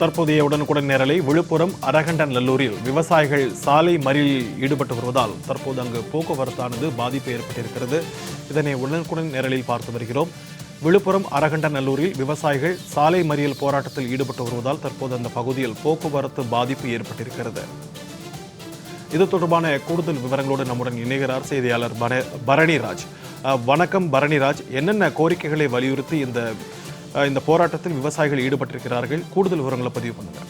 தற்போதைய உடனுக்குடன் நேரலை விழுப்புரம் அரகண்டன் நல்லூரில் விவசாயிகள் சாலை மறியலில் ஈடுபட்டு வருவதால் தற்போது அங்கு போக்குவரத்தானது பாதிப்பு ஏற்பட்டிருக்கிறது. இதனை உடனுக்குடன் நேரலில் பார்த்து வருகிறோம். விழுப்புரம் அரகண்டன் நல்லூரில் விவசாயிகள் சாலை மறியல் போராட்டத்தில் ஈடுபட்டு வருவதால் தற்போது அந்த பகுதியில் போக்குவரத்து பாதிப்பு ஏற்பட்டிருக்கிறது. இது தொடர்பான கூடுதல் விவரங்களோடு நம்முடன் இணைகிறார் செய்தியாளர் பரணிராஜ். வணக்கம் பரணிராஜ். என்னென்ன கோரிக்கைகளை வலியுறுத்தி இந்த இந்த போராட்டத்தில் விவசாயிகள் ஈடுபட்டிருக்கிறார்கள். கூடுதல் விவரங்களை பதிவு பண்ணுங்க.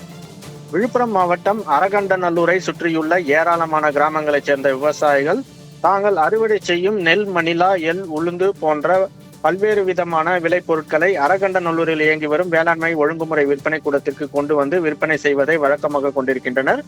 விழுப்புரம் மாவட்டம் அரகண்டநல்லூரை சுற்றியுள்ள ஏராளமான கிராமங்களைச் சேர்ந்த விவசாயிகள் தாங்கள் அறுவடை செய்யும் நெல் மணிலா எல் உளுந்து போன்ற பல்வேறு விதமான விளைபொருட்களை அறகண்டநல்லூரில் இயங்கி வரும் வேளாண்மை ஒழுங்குமுறை விற்பனை கூடத்திற்கு கொண்டு வந்து விற்பனை செய்வதை வழக்கமாக கொண்டிருக்கின்றனர்.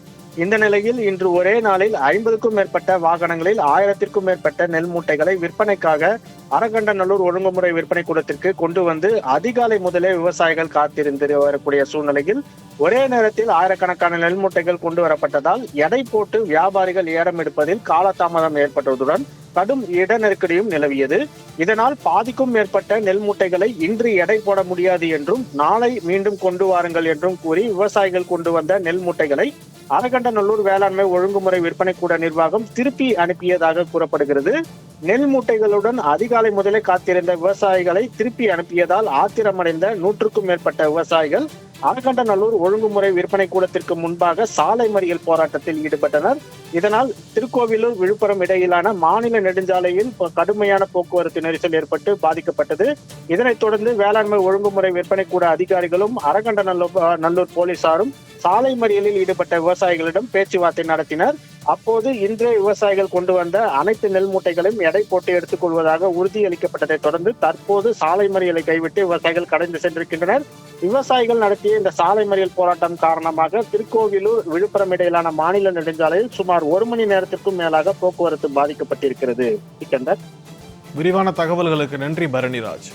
இந்த நிலையில் இன்று ஒரே நாளில் ஐம்பதுக்கும் மேற்பட்ட வாகனங்களில் ஆயிரத்திற்கும் மேற்பட்ட நெல் மூட்டைகளை விற்பனைக்காக அரகண்டநல்லூர் ஒழுங்குமுறை விற்பனை கூடத்திற்கு கொண்டு வந்து அதிகாலை முதலே விவசாயிகள் காத்திருந்து வரக்கூடிய சூழ்நிலையில் ஒரே நேரத்தில் ஆயிரக்கணக்கான நெல் மூட்டைகள் கொண்டு வரப்பட்டதால் எடை போட்டு வியாபாரிகள் ஏறம் எடுப்பதில் காலதாமதம் ஏற்பட்டதுடன் கடும் இட நெருக்கடியும் நிலவியது. இதனால் பாதிக்கும் மேற்பட்ட நெல் மூட்டைகளை இன்று எடை போட முடியாது என்றும் நாளை மீண்டும் கொண்டு வாருங்கள் என்றும் கூறி விவசாயிகள் கொண்டு வந்த நெல் மூட்டைகளை அரகண்டநல்லூர் வேளாண்மை ஒழுங்குமுறை விற்பனை கூட நிர்வாகம் திருப்பி அனுப்பியதாக கூறப்படுகிறது. நெல் மூட்டைகளுடன் அதிகாலை முதலே காத்திருந்த விவசாயிகளை திருப்பி அனுப்பியதால் ஆத்திரமடைந்த நூற்றுக்கும் மேற்பட்ட விவசாயிகள் அரகண்டநல்லூர் ஒழுங்குமுறை விற்பனை கூடத்திற்கு முன்பாக சாலை மறியல் போராட்டத்தில் ஈடுபட்டனர். இதனால் திருக்கோவிலூர் விழுப்புரம் இடையிலான மாநில நெடுஞ்சாலையில் கடுமையான போக்குவரத்து நெரிசல் ஏற்பட்டு பாதிக்கப்பட்டது. இதனைத் தொடர்ந்து வேளாண்மை ஒழுங்குமுறை விற்பனை கூட அதிகாரிகளும் அரகண்டநல்லூர் நல்லூர் போலீசாரும் சாலை மறியலில் ஈடுபட்ட விவசாயிகளிடம் பேச்சுவார்த்தை நடத்தினர். அப்போது இன்றைய விவசாயிகள் கொண்டு வந்த அனைத்து நெல் மூட்டைகளையும் எடை போட்டு எடுத்துக் கொள்வதாக உறுதியளிக்கப்பட்டதை தொடர்ந்து தற்போது சாலை மறியலை கைவிட்டு விவசாயிகள் கடந்து சென்றிருக்கின்றனர். விவசாயிகள் நடத்திய இந்த சாலை மறியல் போராட்டம் காரணமாக திருக்கோவிலூர் விழுப்புரம் இடையிலான மாநில நெடுஞ்சாலையில் சுமார் ஒரு மணி நேரத்திற்கும் மேலாக போக்குவரத்து பாதிக்கப்பட்டிருக்கிறது. விரிவான தகவல்களுக்கு நன்றி பரணிராஜ்.